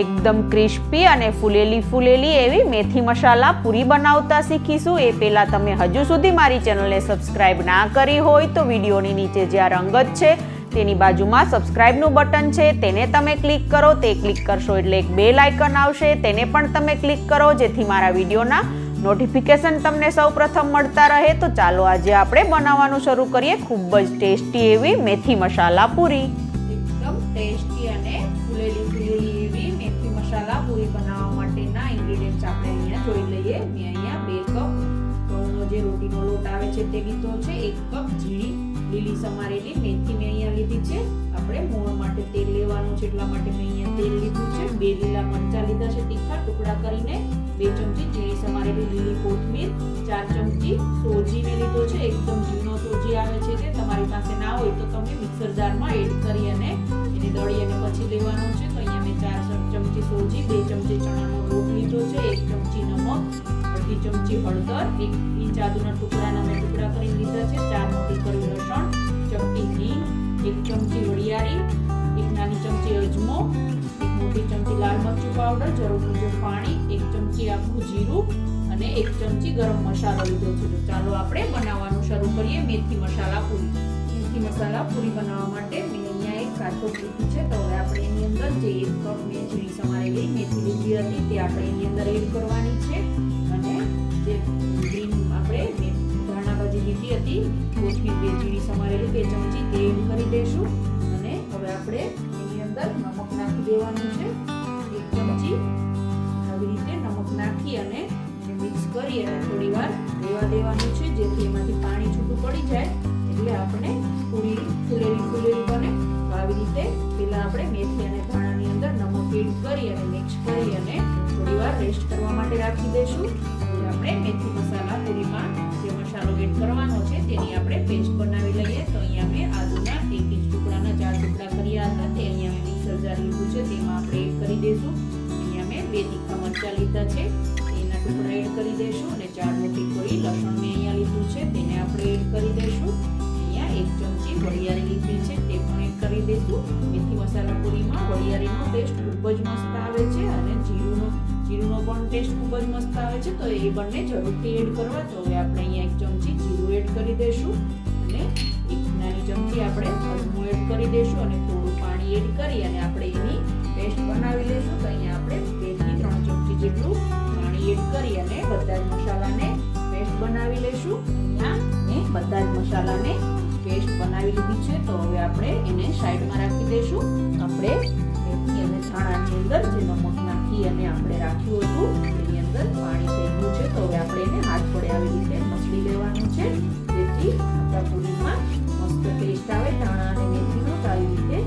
એકદમ ક્રિસ્પી અને ફૂલેલી ફૂલેલી એવી મેથી મસાલા પૂરી બનાવતા શીખીશું. એ પહેલાં તમે હજુ સુધી મારી ચેનલને સબસ્ક્રાઈબ ના કરી હોય તો વિડીયોની નીચે જે આ રંગત છે, તેની બાજુમાં સબસ્ક્રાઇબનું બટન છે, તેને તમે ક્લિક કરો. તે ક્લિક કરશો એટલે એક બેલ આઇકન આવશે. તેને પણ તમે ક્લિક કરો, જેથી મારા વિડીયોના નોટિફિકેશન તમને સૌપ્રથમ મળતા રહે. તો ચાલો આજે આપણે બનાવવાનું શરૂ કરીએ. ખૂબ જ ટેસ્ટી એવી મેથી મસાલા પૂરી. મેં અહીંયા બે કપ જે રોટીનો લોટ આવે છે તે લીધો છે, એક કપ ઝીણી લીલી સમારેલી મેથી મેં અહીંયા લીધી છે. આપણે મોણ માટે તેલ લેવાનું છે, એટલા માટે મેં અહીંયા તેલ લીધું છે. બે લીલા મરચા લીધા છે, તીખા ટુકડા કરીને. બે ચમચી ઝીણી સમારેલી લીલી કોથમીર, ચાર ચમચી સોજી મેં લીધો છે. એકદમ ઝીણો સોજી આવે છે તે તમારી પાસે ના હોય તો તમે મિક્સર જારમાં એડ કરી અને એને દળી અને પછી લેવાનો છે. તો અહીંયા મેં ચાર ચમચી સોજી, બે ચમચી ચણાનો લોટ લીધો છે, એક ચમચી નમક અડધી ચમચી હળદર, એક ઇંચ આદુના ટુકડાના મેં ટુકડા કરી લીધા છે, ચાર મોટી કરી લસણ ચપટી હિંગ, એક ચમચી વડિયારી એક નાની ચમચી અજમો, એક મોટી ચમચી લાલ મરચું પાવડર જરૂર મુજબ પાણી, એક ચમચી આખું જીરું અને એક ચમચી ગરમ મસાલો લીધો છે. તો ચાલો આપણે બનાવવાનું શરૂ કરીએ, મેથી મસાલા પૂરી. મેથી મસાલા પૂરી બનાવવા માટે મેં અહીંયા એક કાચો લીધી છે, તો હવે આપણે એની અંદર જે એક કપ મેં જીરી સમારેલી મેથી લીધી હતી, તે આપણે એની અંદર એડ કરવાની કોથમીર બે ઝીણી સમારેલી બે ચમચી તે એડ કરી દઈશું અને હવે આપણે એની અંદર નમક નાખી દેવાનું છે. એક ચમચી આવી રીતે નમક નાખી અને મિક્સ કરી અને થોડી વાર રહેવા દેવાનું છે, જેથી એમાંથી પાણી છૂટું પડી જાય. એટલે આપણે પૂરી ફૂલેલી ફૂલેલી બને. તો આવી રીતે પહેલાં આપણે મેથી અને ધાણાની અંદર નમક એડ કરી અને મિક્સ કરી અને થોડી વાર રેસ્ટ કરવા માટે રાખી દઈશું આપણે મેથી મસાલા પૂરીમાં મસાલો એડ કરવાનો છે, તેની આપણે પેસ્ટ બનાવી લઈએ. તો અહીંયા મેં આદુના એક ઇંચ ટુકડાના ચાર ટુકડા કર્યા હતા, તે અહીંયા મેં મિક્સર જાર લીધું છે, તેમાં આપણે એડ કરી દઈશું. અહીંયા મેં બે તીખા મરચાં લીધા છે, એના ટુકડા એડ કરી દઈશું અને ચાર મોટી કોળી લસણ મેં અહીંયા લીધું છે, તેને આપણે એડ કરી દઈશું. અહીંયા એક ચમચી વરિયાળી લીધી છે કરી દઈશું મેથી મસાલા પૂરીમાં વરિયાળીનો ટેસ્ટ ખૂબ જ મસ્ત આવે છે અને જીરુનો જીરુનો પણ ટેસ્ટ ખૂબ જ મસ્ત આવે છે. તો એ બંને જરૂરથી એડ કરવા. તો હવે આપણે અહીંયા એક ચમચી જીરું એડ કરી દઈશું. અને એક નાની ચમચી આપણે અજમો એડ કરી દઈશું અને થોડું પાણી એડ કરી અને આપણે એની પેસ્ટ બનાવી લઈશું. તો અહીંયા આપણે બેથી ત્રણ ચમચી જેટલું પાણી એડ કરી અને બધા જ મસાલાને પેસ્ટ બનાવી લઈશું. અહીંયા મેં બધા જ મસાલાને પેસ્ટ બનાવી લીધી છે, તો હવે આપણે એને સાઈડમાં રાખી દઈશું. આપણે મેથી અને ધાણાની અંદર જે નમક નાખી અને આપણે રાખ્યું હતું, એની અંદર પાણી થઈ છે, તો હવે આપણે એને હાથ વડે આવી રીતે મસળી લેવાનું છે. જેથી આપણા પૂરીમાં મસ્ત ટેસ્ટ આવે. ધાણા અને મેથીનો તો આવી રીતે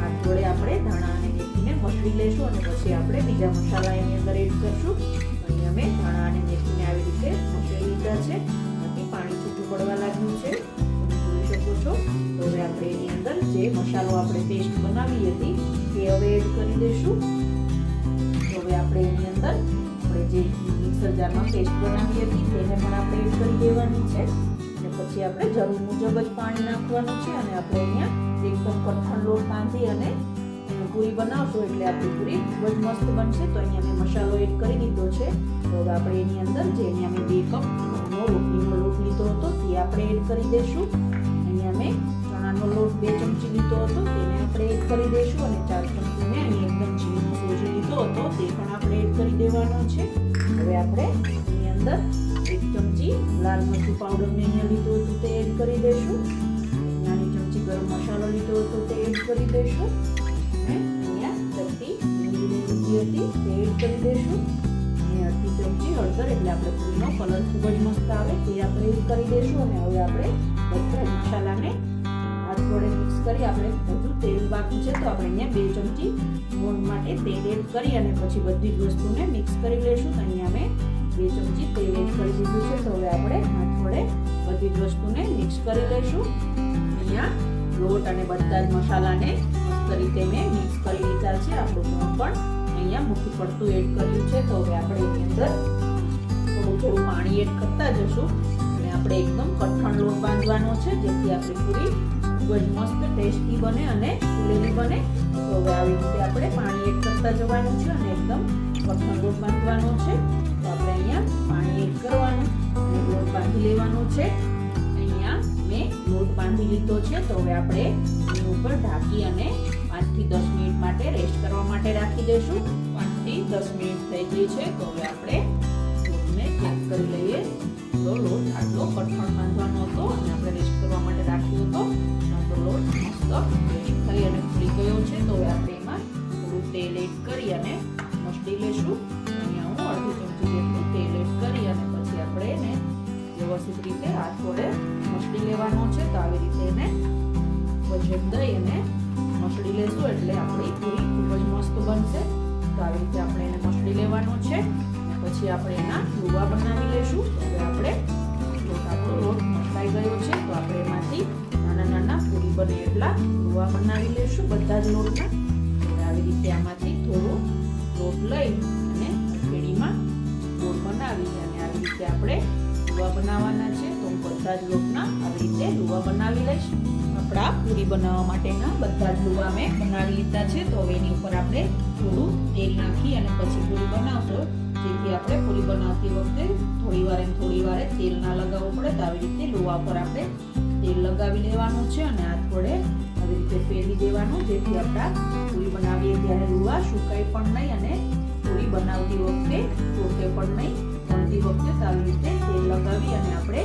હાથ વડે આપણે ધાણા અને મેથીને મસળી લઈશું અને પછી આપણે બીજા મસાલા એની અંદર એડ કરશું. અહીં અમે ધાણા અને મેથીને આવી રીતે મસળી લીધા છે. આપણે એની અંદર જે મસાલો આપણે પેસ્ટ બનાવી હતી તે હવે એડ કરી દઈશું. તો હવે આપણે એની અંદર આપણે જે મિક્સર જારમાં પેસ્ટ બનાવી હતી, તેને પણ આપણે એડ કરી દેવાની છે. અને પછી આપણે જરૂર મુજબ જ પાણી નાખવાનું છે અને આપણે અહીંયા એકદમ કઠણ લોટ બાંધી અને પૂરી બનાવશો એટલે આપણી પૂરી ખૂબ જ મસ્ત બનશે. તો અહીંયા મેં મસાલો એડ કરી દીધો છે. તો હવે આપણે એની અંદર જે અહીંયા મેં બે કપ નો રોટલીનો લોટ લીધો હતો, તે આપણે એડ કરી દઈશું. બે ચમચી લીધો હતો, તેને આપણે એડ કરી દઈશું અને ચાર ચમચી અહીં એકદમ ઝીણો સોજી લીધો હતો, તે પણ આપણે એડ કરી દેવાનો છે. હવે આપણે એની અંદર એક ચમચી લાલ મરચું પાવડર મેં અહીંયા લીધો હતો તે એડ કરી દઈશું. નાની ચમચી ગરમ મસાલો લીધો હતો તે એડ કરી દઈશું. અને એડ કરી દઈશું. અને અડધી ચમચી હળદર, એટલે આપણે પૂરીનો કલર ખૂબ જ મસ્ત આવે, તે આપણે એડ કરી દઈશું. અને હવે આપણે બધા મસાલાને હાથ વડે મિક્સ કરી આપણે બધું તેલ બાકી છે તો આપણે અહીંયા બે ચમચી મોણ માટે તેલ એડ કરી અને પછી બધી જ વસ્તુને મિક્સ કરી લઈશું તો અહીંયા મેં બે ચમચી તેલ એડ કરી દીધું છે. તો હવે આપણે હાથ વડે બધી જ વસ્તુને મિક્સ કરી લઈશું અહીંયા લોટ અને બધા જ મસાલાને મસ્ત રીતે મેં મિક્સ કરી લીધા છે. આપણું મોણ પણ અહીંયા મૂકી પડતું એડ કર્યું છે. તો હવે આપણે એની અંદર થોડું થોડું પાણી એડ કરતા જશું. આપણે એકદમ કઠણ લોટ બાંધવાનો છે. જેથી આપણી પૂરી ખૂબ જ મસ્ત ટેસ્ટી બને અને ફૂલેલી બને. તો હવે આવી રીતે આપણે પાણી એક કરતા જવાનું છે અને એકદમ કઠણ લોટ બાંધવાનો છે. તો આપણે અહીંયા પાણી એક કરવાનું, અને લોટ બાંધી લેવાનો છે. અહીંયા મેં લોટ બાંધી લીધો છે. તો હવે આપણે એની ઉપર ઢાંકી અને પાંચથી દસ મિનિટ માટે રેસ્ટ કરવા માટે રાખી દઈશું. પાંચથી દસ મિનિટ થઈ ગઈ છે. તો હવે આપણે લોટને ચેક કરી લઈએ. તો લોટ આટલો કઠણ બાંધવાનો હતો અને આપણે રેસ્ટ કરવા માટે રાખ્યો હતો. આપણો લોટ મસ્ત રેસ્ટ થઈ અને ફૂલી ગયો છે. તો હવે આપણે એમાં થોડું તેલ એડ કરી અને મસ્તી લેશું. અહીંયા હું અડધી ચમચી જેટલું તેલ એડ કરી અને પછી આપણે એને વ્યવસ્થિત રીતે હાથ વડે મસળી લેવાનો છે. તો આવી રીતે એને વજન દઈ અને મસળી લેશું એટલે આપણી પૂરી ખૂબ જ મસ્ત બનશે. તો આવી રીતે આપણે એને મસળી લેવાનું છે. પછી આપણે એના લુવા બનાવી લેશું. પૂરી એટલા લુવા બનાવી લેશું બધા જ લોટના. હવે આવી રીતે આમાંથી થોડું લોટ લઈ અને હથેળીમાં લોટ બનાવી અને આવી રીતે આપણે લુવા બનાવવાના છે. તો હું બધા જ લોટના આવી રીતે લુવા બનાવી લઈશ. આપણા પૂરી બનાવવા માટેના બધા જ લુવા મેં બનાવી લીધા છે. તો હવે એની ઉપર આપણે થોડું તેલ નાખી અને પછી પૂરી બનાવશો. જેથી આપણે પૂરી બનાવતી વખતે થોડી વાર એમ થોડી વારે તેલ ના લગાવવું પડે તો આવી રીતે લુવા પર આપણે તેલ લગાવી લેવાનું છે અને હાથ થોડે આવી રીતે ફેરવી દેવાનું, જેથી આપણા પૂરી બનાવીએ ત્યારે રૂવા સુકાય પણ નહીં અને પૂરી બનાવતી વખતે ચોટે પણ નહીં બનતી વખતે તો આવી રીતે તેલ લગાવી અને આપણે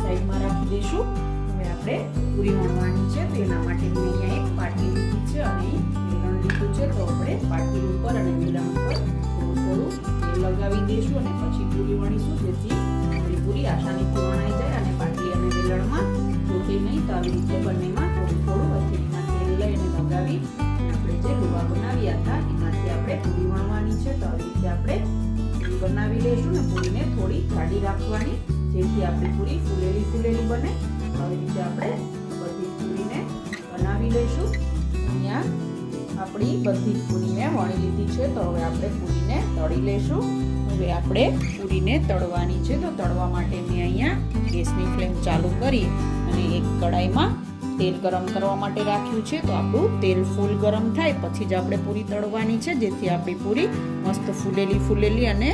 સાઈડમાં રાખી દઈશું. હવે આપણે પૂરી વણવાની છે, તો એના માટે મેં અહીંયા એક પાટી લીધી છે અને વેલણ લીધું છે, તો આપણે પાટી ઉપર અને વેલણ ઉપર થોડું થોડું તેલ લગાવી દઈશું અને પછી પૂરી વણીશું, જેથી પૂરી આસાનીથી વણાઈ જાય અને પાટલી અને વેલણમાં ચોટે નહીં, તો આવી રીતે બંનેમાં થોડું થોડું હથેળીમાં તેલ લઈને લગાવી આપણે જે લુવા બનાવ્યા હતા, એમાંથી આપણે પૂરી વણવાની છે, તો આવી રીતે આપણે પૂરી બનાવી લઈશું ને પૂરીને થોડી જાડી રાખવાની, જેથી આપણી પૂરી ફૂલેલી ફૂલેલી બને. આવી રીતે આપણે બધી પૂરીને બનાવી લઈશું. અહીંયા આપણી બધી જ પૂરી મેં વણી લીધી છે, તો હવે આપણે પૂરીને તળી લઈશું. હવે આપણે પૂરીને તળવાની છે, તો તળવા માટે મેં અહીંયા ગેસની ફ્લેમ ચાલુ કરી અને એક કડાઈમાં તેલ ગરમ કરવા માટે રાખ્યું છે. તો આપણું તેલ ફૂલ ગરમ થાય, પછી જ આપણે પૂરી તળવાની છે, જેથી આપણી પૂરી મસ્ત ફૂલેલી ફૂલેલી અને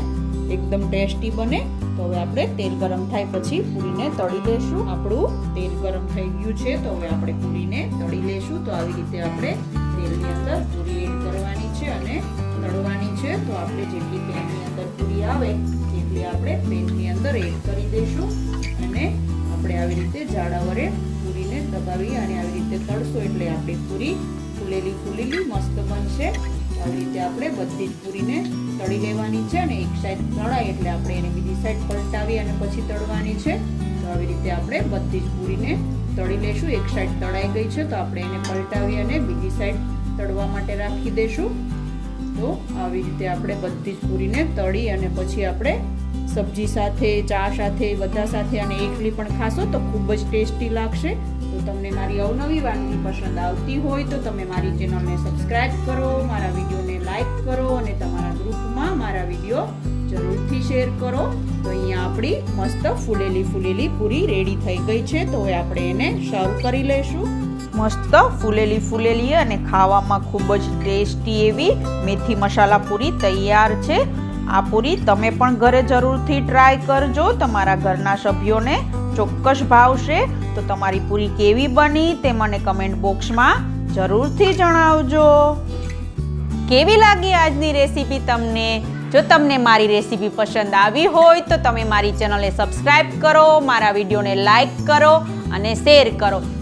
એકદમ ટેસ્ટી બને. તો હવે આપણે તેલ ગરમ થાય પછી પૂરીને તળી લેશું. આપણું તેલ ગરમ થઈ ગયું છે, તો હવે આપણે પૂરીને તળી લેશું. તો આવી રીતે આપણે તેલની અંદર પૂરી એડ કરવાની છે અને તળવાની છે. તો આપણે જેટલી પેનની અંદર પૂરી આવે, તેટલી આપણે પેનની અંદર એડ કરી દઈશું અને આપણે આવી રીતે જાડા વડે પૂરીને દબાવી અને આવી રીતે તળશું એટલે આપણી પૂરી ફૂલેલી ફૂલેલી મસ્ત બનશે. આવી રીતે આપણે બધી જ પૂરીને તળી લેવાની છે અને એક સાઈડ તળાય એટલે આપણે એને બીજી સાઈડ પલટાવી અને પછી તળવાની છે. તો આવી રીતે આપણે બધી જ પૂરીને તળી લેશું. એક સાઈડ તળાઈ ગઈ છે તો આપણે એને પલટાવી અને બીજી સાઈડ તળવા માટે રાખી દઈશું તો આવી રીતે આપણે બધી જ પૂરીને તળી અને પછી આપણે સબ્જી સાથે, ચા સાથે, બધા સાથે અને એકલી પણ ખાશો તો ખૂબ જ ટેસ્ટી લાગશે. તો તમને મારી અવનવી વાનગી પસંદ આવતી હોય તો તમે મારી ચેનલને સબસ્ક્રાઇબ કરો, મારા વિડીયોને લાઇક કરો અને તમારા ગ્રુપમાં મારા વીડિયો જરૂરથી શેર કરો. તો અહીંયા આપણી મસ્ત ફૂલેલી ફૂલેલી પૂરી રેડી થઈ ગઈ છે તો હવે આપણે એને સર્વ કરી લઈશું. મસ્ત ફૂલેલી ફૂલેલી અને ખાવામાં ખૂબ જ ટેસ્ટી એવી મેથી મસાલા પૂરી તૈયાર છે. આ પૂરી તમે પણ ઘરે જરૂરથી ટ્રાય કરજો. તમારા ઘરના સભ્યોને ચોક્કસ ભાવશે. તો તમારી પૂરી કેવી બની તે મને કમેન્ટ બોક્સમાં જરૂરથી જણાવજો. કેવી લાગી આજની રેસીપી તમને? જો તમને મારી રેસીપી પસંદ આવી હોય તો તમે મારી ચેનલને સબસ્ક્રાઈબ કરો, મારા વિડીયોને લાઈક કરો અને શેર કરો.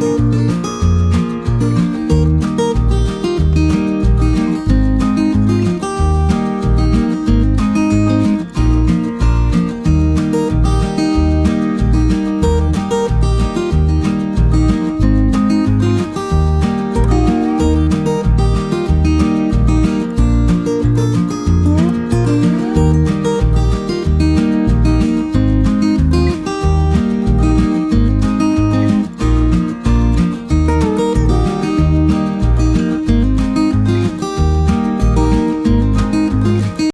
Thank you.